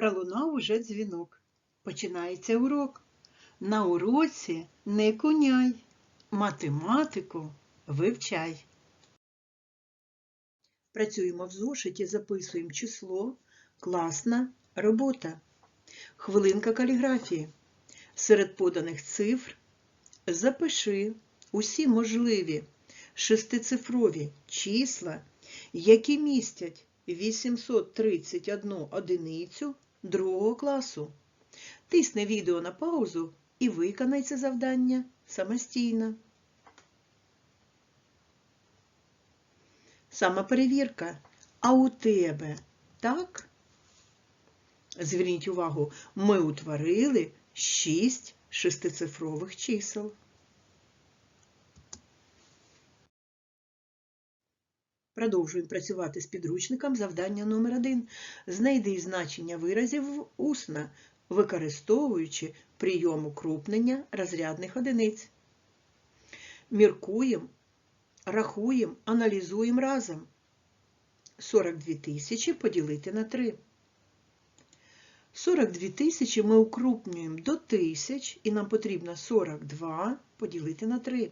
Пролунав уже дзвінок. Починається урок. На уроці не куняй, математику вивчай. Працюємо в зошиті, записуємо число, класна робота. Хвилинка каліграфії. Серед поданих цифр запиши усі можливі шестицифрові числа, які містять 831 одиницю другого класу. Тисни відео на паузу і виконай це завдання самостійно. Самоперевірка. А у тебе так? Зверніть увагу, ми утворили 6 шестицифрових чисел. Продовжуємо працювати з підручником завдання номер 1 Знайди значення виразів усно, використовуючи прийом укрупнення розрядних одиниць. Міркуємо, рахуємо, аналізуємо разом. 42 тисячі поділити на 3. 42 тисячі ми укрупнюємо до тисяч, і нам потрібно 42 поділити на 3.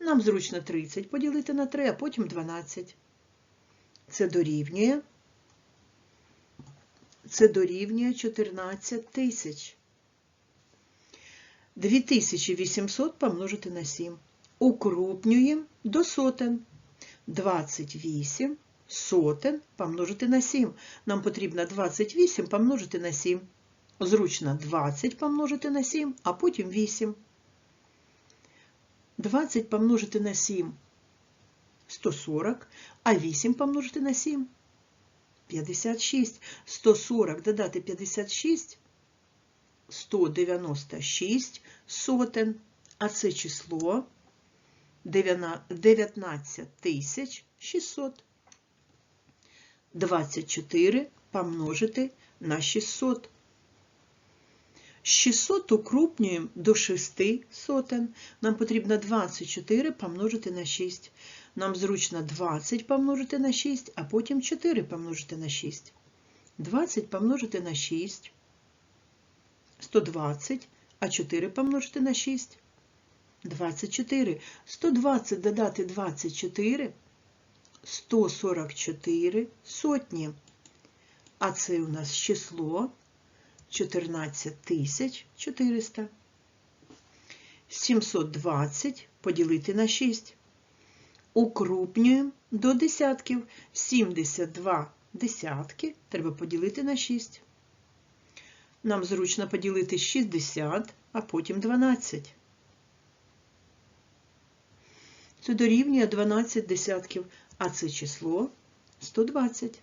Нам зручно 30 поділити на 3, а потім 12. Це дорівнює. Це дорівнює 14 тисяч. 2800 помножити на 7. Укрупнюємо до сотен. 28 сотен помножити на 7. Нам потрібно 28 помножити на 7. Зручно 20 помножити на 7, а потім 8. 20 помножити на 7 140, а 8 помножити на 7 56. 140 додати 56 196 сотен, а це число 19 тисяч 600. 24 помножити на 600. 600 укрупнюємо до 6 сотен. Нам потрібно 24 помножити на 6. Нам зручно 20 помножити на 6, а потім 4 помножити на 6. 20 помножити на 6. 120, а 4 помножити на 6. 24. 120 додати 24. 144 сотні. А це у нас число 14 400. 720 поділити на 6. Укрупнюємо до десятків. 72 десятки треба поділити на 6. Нам зручно поділити 60, а потім 12. Це дорівнює 12 десятків, а це число 120.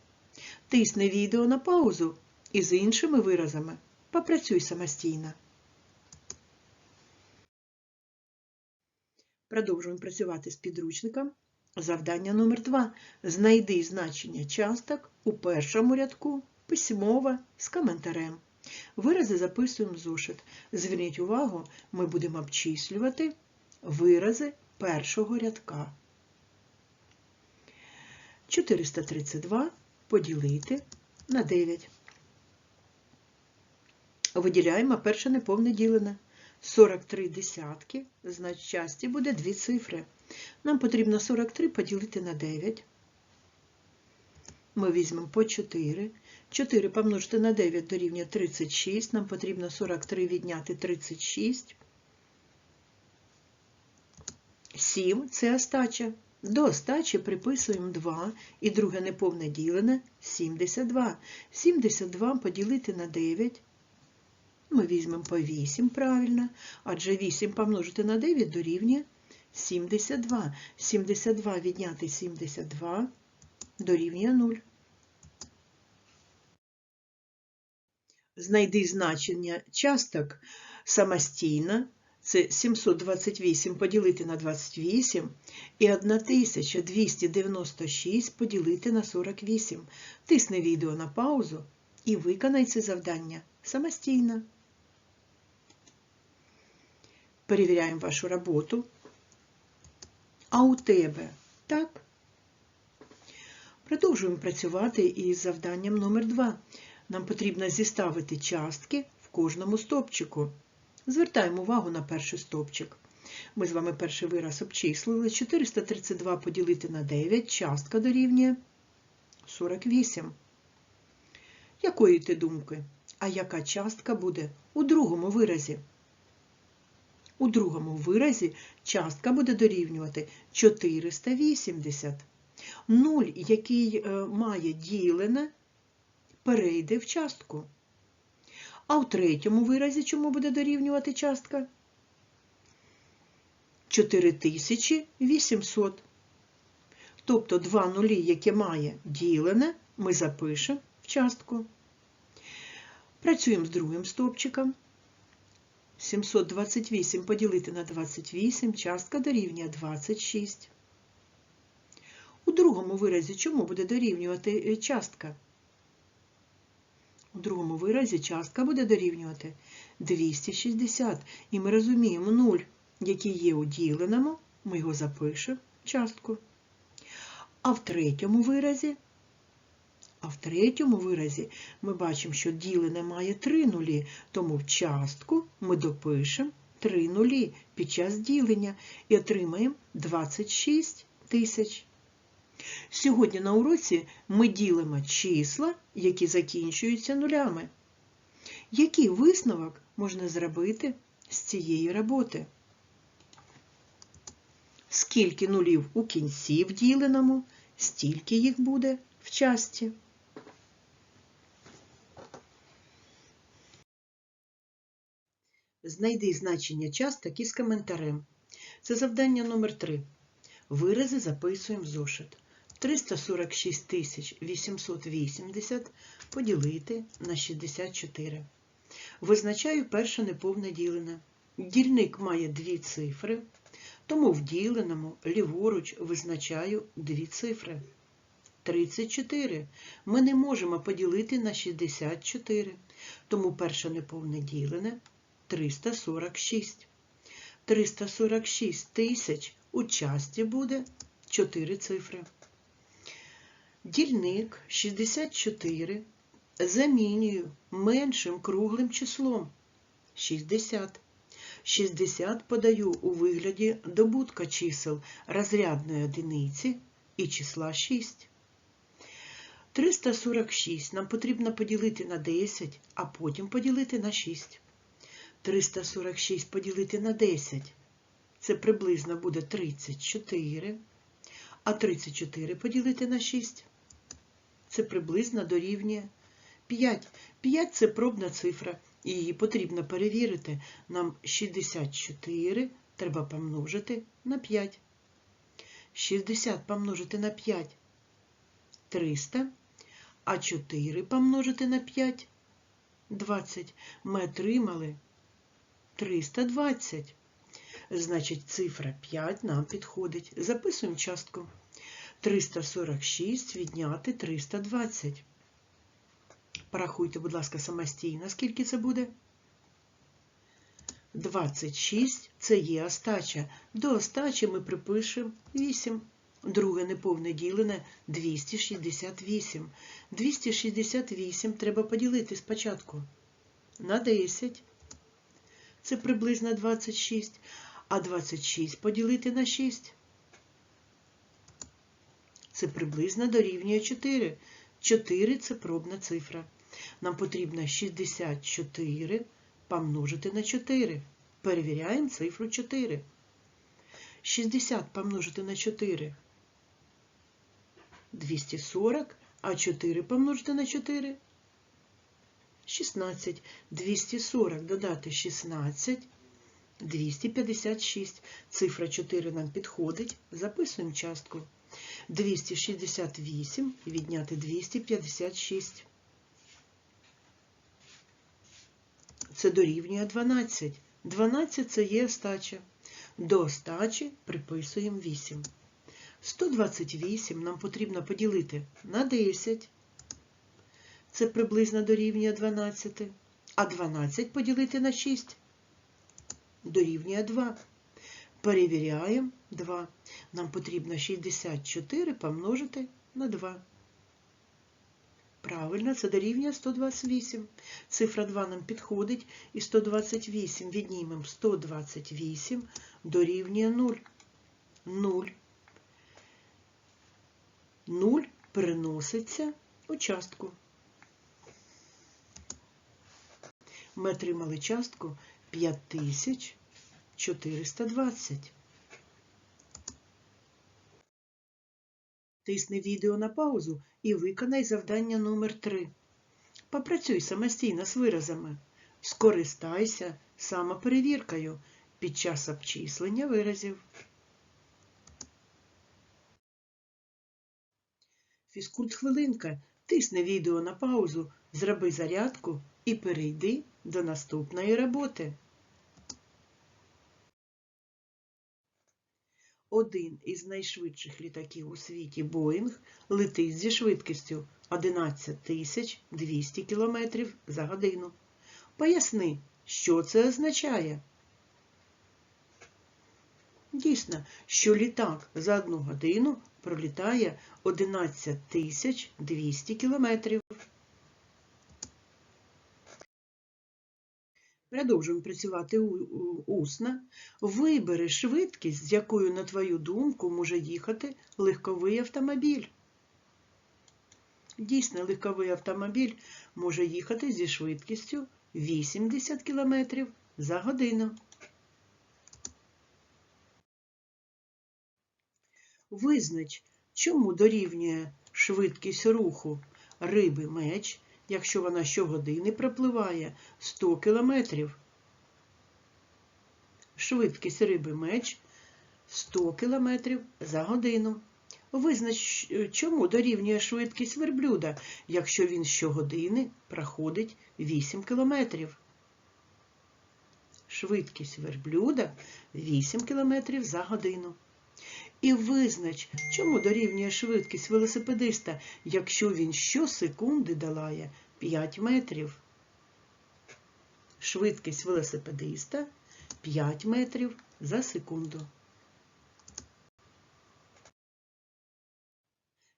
Тисни відео на паузу і з іншими виразами попрацюй самостійно. Продовжуємо працювати з підручником. Завдання номер 2. Знайди значення часток у першому рядку письмове з коментарем. Вирази записуємо зошит. Зверніть увагу, ми будемо обчислювати вирази першого рядка. 432 поділити на 9. Виділяємо перше неповне ділене. 43 десятки, значить часті буде дві цифри. Нам потрібно 43 поділити на 9. Ми візьмемо по 4. 4 помножити на 9 дорівнює 36. Нам потрібно 43 відняти 36. 7 це остача. До остачі приписуємо 2 і друге неповне ділене 72. 72 поділити на 9. Ми візьмемо по 8 правильно, адже 8 помножити на 9 дорівнює 72. 72 відняти 72 дорівнює 0. Знайди значення часток самостійно. Це 728 поділити на 28 і 1296 поділити на 48. Тисни відео на паузу і виконай це завдання самостійно. Перевіряємо вашу роботу. А у тебе так? Продовжуємо працювати із завданням номер 2. Нам потрібно зіставити частки в кожному стовпчику. Звертаємо увагу на перший стовпчик. Ми з вами перший вираз обчислили. 432 поділити на 9, частка дорівнює 48. Якої ти думки? А яка частка буде у другому виразі? У другому виразі частка буде дорівнювати 480. 0, який е, має ділене, перейде в частку. А в третьому виразі чому буде дорівнювати частка? 4800. Тобто два нулі, яке має ділене, ми запишемо в частку. Працюємо з другим стовпчиком. 728 поділити на 28, частка дорівнює 26. У другому виразі чому буде дорівнювати е, частка? У другому виразі частка буде дорівнювати 260. І ми розуміємо 0, який є у діленому, ми його запишемо частку. А в третьому виразі, а в третьому виразі ми бачимо, що ділене має 3 нулі, тому в частку ми допишемо 3 нулі під час ділення і отримаємо 26 тисяч. Сьогодні на уроці ми ділимо числа, які закінчуються нулями. Який висновок можна зробити з цієї роботи? Скільки нулів у кінці в діленому, стільки їх буде в часті. Знайди значення часток із коментарем. Це завдання номер 3. Вирази записуємо в зошит. 346 880 поділити на 64. Визначаю перше неповне ділене. Дільник має дві цифри, тому в діленому ліворуч визначаю дві цифри. 34 ми не можемо поділити на 64, тому перше неповне ділене 346. 346 тисяч у часті буде 4 цифри. Дільник 64 замінюю меншим круглим числом 60. 60 подаю у вигляді добутка чисел розрядної одиниці і числа 6. 346 нам потрібно поділити на 10, а потім поділити на 6. 346 поділити на 10. Це приблизно буде 34. А 34 поділити на 6. Це приблизно дорівнює 5. 5 це пробна цифра. І її потрібно перевірити. Нам 64 треба помножити на 5. 60 помножити на 5 300, а 4 помножити на 5 20. Ми отримали 320. Значить, цифра 5 нам підходить. Записуємо частку. 346 відняти 320. Порахуйте, будь ласка, самостійно, скільки це буде? 26 це є остача. До остачі ми припишемо 8. Друге неповне ділене 268. 268 треба поділити спочатку на 10. Це приблизно 26. А 26 поділити на 6. Це приблизно дорівнює 4. 4 це пробна цифра. Нам потрібно 64 помножити на 4. Перевіряємо цифру 4. 60 помножити на 4. 240, а 4 помножити на 4. 16. 240 додати 16. 256. Цифра 4 нам підходить. Записуємо частку. 268 відняти 256. Це дорівнює 12. 12 це є остача. До остачі приписуємо 8. 128 нам потрібно поділити на 10. Це приблизно дорівнює 12. А 12 поділити на 6 дорівнює 2. Перевіряємо 2. Нам потрібно 64 помножити на 2. Правильно, це дорівнює 128. Цифра 2 нам підходить і 128 віднімемо 128 дорівнює 0. 0. 0 переноситься у частку. Ми отримали частку 5420. Тисни відео на паузу і виконай завдання номер 3. Попрацюй самостійно з виразами. Скористайся самоперевіркою під час обчислення виразів. Фізкульт хвилинка. Тисни відео на паузу, зроби зарядку і перейди до наступної роботи. Один із найшвидших літаків у світі Боїнг летить зі швидкістю 11 200 км за годину. Поясни, що це означає? Дійсно, що літак за одну годину пролітає 11 200 кілометрів. Продовжуємо працювати усно. Вибери швидкість, з якою, на твою думку, може їхати легковий автомобіль. Дійсно, легковий автомобіль може їхати зі швидкістю 80 км за годину. Визнач, чому дорівнює швидкість руху риби меч, якщо вона щогодини пропливає 100 км. Швидкість риби меч 100 км за годину. Визнач, чому дорівнює швидкість верблюда, якщо він щогодини проходить 8 км. Швидкість верблюда 8 км за годину. І визнач, чому дорівнює швидкість велосипедиста, якщо він щосекунди долає 5 метрів. Швидкість велосипедиста 5 метрів за секунду.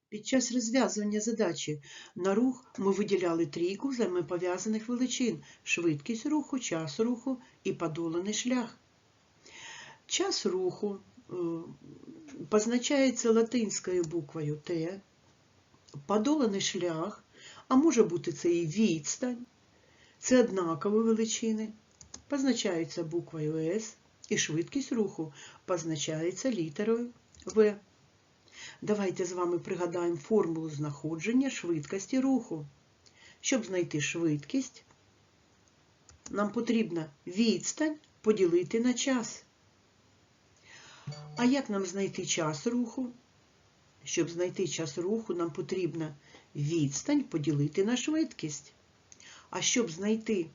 Під час розв'язування задачі на рух ми виділяли трійку взаємопов'язаних величин швидкість руху, час руху і подоланий шлях. Час руху позначається латинською буквою Т, подоланий шлях, а може бути це і відстань, це однакові величини, позначаються буквою С, і швидкість руху позначається літерою В. Давайте з вами пригадаємо формулу знаходження швидкості руху. Щоб знайти швидкість, нам потрібно відстань поділити на час. А як нам знайти час руху? Щоб знайти час руху, нам потрібно відстань поділити на швидкість. А щоб знайти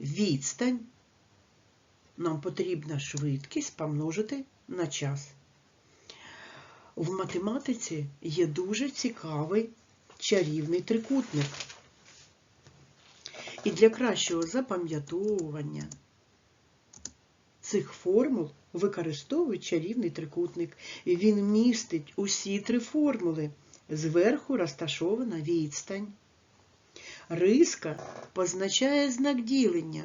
відстань, нам потрібно швидкість помножити на час. В математиці є дуже цікавий чарівний трикутник. І для кращого запам'ятовування цих формул використовують чарівний трикутник. Він містить усі три формули. Зверху розташована відстань. Риска позначає знак ділення.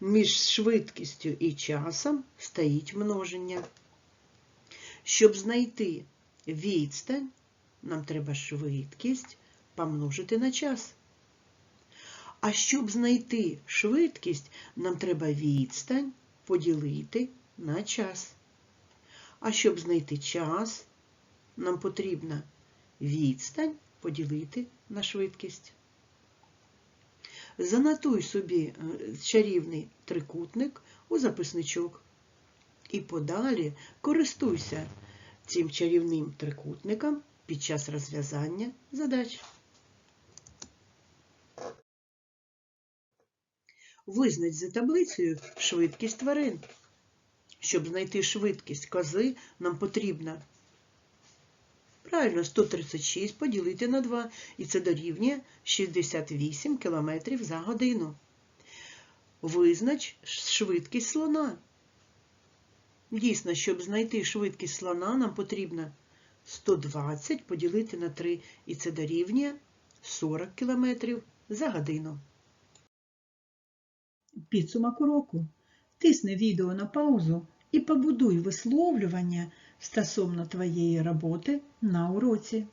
Між швидкістю і часом стоїть множення. Щоб знайти відстань, нам треба швидкість помножити на час. А щоб знайти швидкість, нам треба відстань поділити на час. А щоб знайти час, нам потрібно відстань поділити на швидкість. Занотуй собі е, чарівний трикутник у записничок. І подалі користуйся цим чарівним трикутником під час розв'язання задач. Визнач за таблицею швидкість тварин. Щоб знайти швидкість кози, нам потрібно правильно 136 поділити на 2, і це дорівнює 68 км за годину. Визнач швидкість слона. Дійсно, щоб знайти швидкість слона, нам потрібно 120 поділити на 3, і це дорівнює 40 кілометрів за годину. Підсумок уроку. Тисни відео на паузу і побудуй висловлювання стосовно твоєї роботи на уроці.